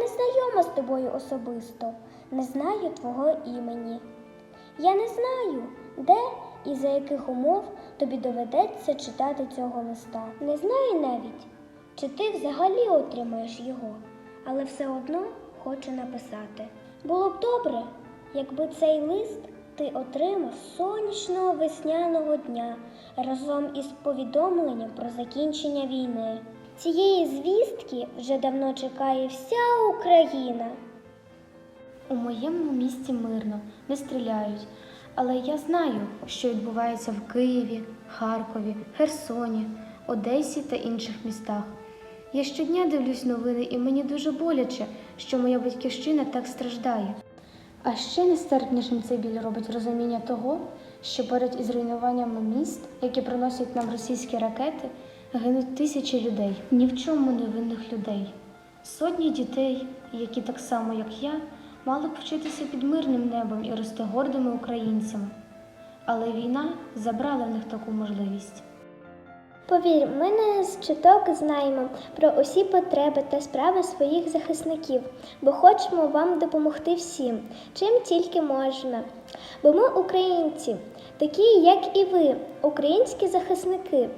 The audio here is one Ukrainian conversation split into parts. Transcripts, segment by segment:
не знайома з тобою особисто, не знаю твого імені. Я не знаю, де і за яких умов тобі доведеться читати цього листа. Не знаю навіть, чи ти взагалі отримаєш його, але все одно хочу написати. Було б добре, якби цей лист ти отримав сонячного весняного дня разом із повідомленням про закінчення війни. Цієї звістки вже давно чекає вся Україна. У моєму місті мирно, не стріляють, але я знаю, що відбувається в Києві, Харкові, Херсоні, Одесі та інших містах. Я щодня дивлюсь новини, і мені дуже боляче, що моя батьківщина так страждає. А ще нестерпнішим цей біль робить розуміння того, що поряд із руйнуваннями міст, які приносять нам російські ракети, гинуть тисячі людей, ні в чому невинних людей. Сотні дітей, які так само, як я, мали б вчитися під мирним небом і рости гордими українцями. Але війна забрала в них таку можливість. Повір, ми не з чуток знаємо про усі потреби та справи своїх захисників, бо хочемо вам допомогти всім, чим тільки можна. Бо ми українці, такі, як і ви, українські захисники,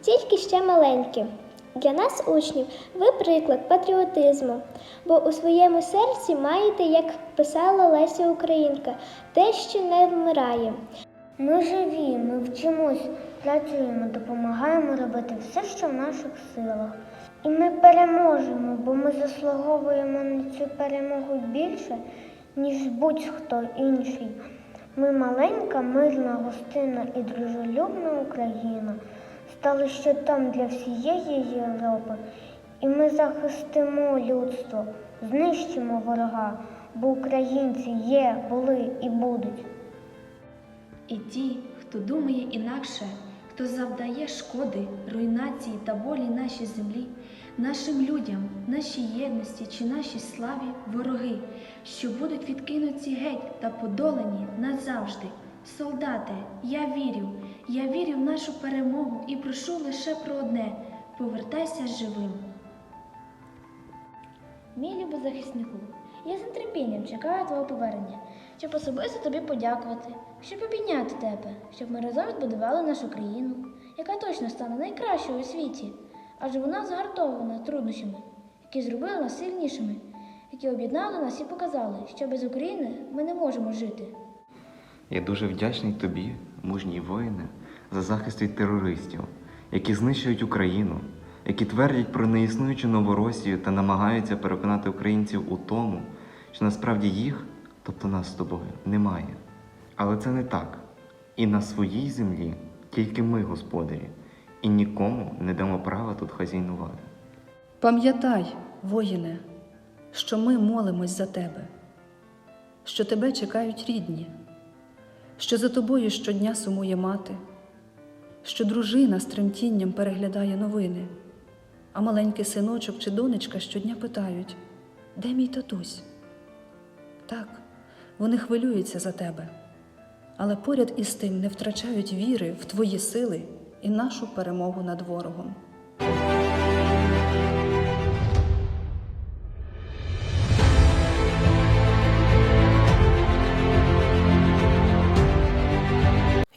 тільки ще маленькі. Для нас, учнів, ви приклад патріотизму, бо у своєму серці маєте, як писала Леся Українка, те, що не вмирає. Ми живі, ми вчимось, працюємо, допомагаємо робити все, що в наших силах. І ми переможемо, бо ми заслуговуємо на цю перемогу більше, ніж будь-хто інший. Ми маленька, мирна, гостинна і дружелюбна Україна, стали щитом для всієї Європи, і ми захистимо людство, знищимо ворога, бо українці є, були і будуть. І ті, хто думає інакше, хто завдає шкоди, руйнації та болі нашій землі, нашим людям, нашій єдності чи нашій славі вороги, що будуть відкинуті геть та подолані назавжди. Солдати, я вірю, я вірю в нашу перемогу і прошу лише про одне повертайся живим. Мій любозахиснику, я з нетерпінням чекаю твого повернення, щоб особисто тобі подякувати, щоб обійняти тебе, щоб ми разом відбудували нашу країну, яка точно стане найкращою у світі, адже вона загартована труднощами, які зробили нас сильнішими, які об'єднали нас і показали, що без України ми не можемо жити. Я дуже вдячний тобі, мужній воїне, за захист від терористів, які знищують Україну, які твердять про неіснуючу Новоросію та намагаються переконати українців у тому, що насправді їх, тобто нас з тобою, немає. Але це не так. І на своїй землі тільки ми господарі, і нікому не дамо права тут хазяйнувати. Пам'ятай, воїне, що ми молимось за тебе, що тебе чекають рідні, що за тобою щодня сумує мати, що дружина з тремтінням переглядає новини, а маленький синочок чи донечка щодня питають, де мій татусь? Так, вони хвилюються за тебе, але поряд із тим не втрачають віри в твої сили і нашу перемогу над ворогом.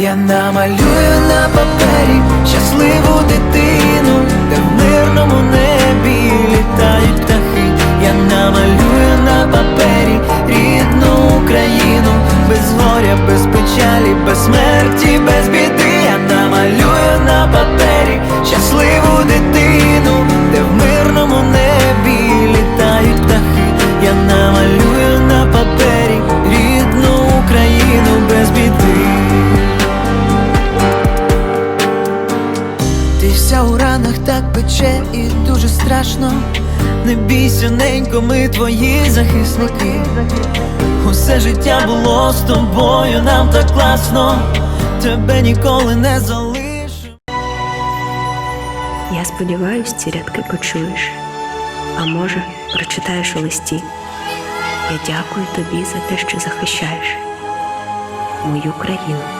Я намалюю на папері щасливу дитину, де в мирному небі літають птахи. Я намалюю на папері рідну пече і дуже страшно. Не бійся, ненько, ми твої захисники. Усе життя було з тобою, нам так класно, тебе ніколи не залишу. Я сподіваюсь, ці рядки почуєш, а може, прочитаєш у листі. Я дякую тобі за те, що захищаєш мою країну.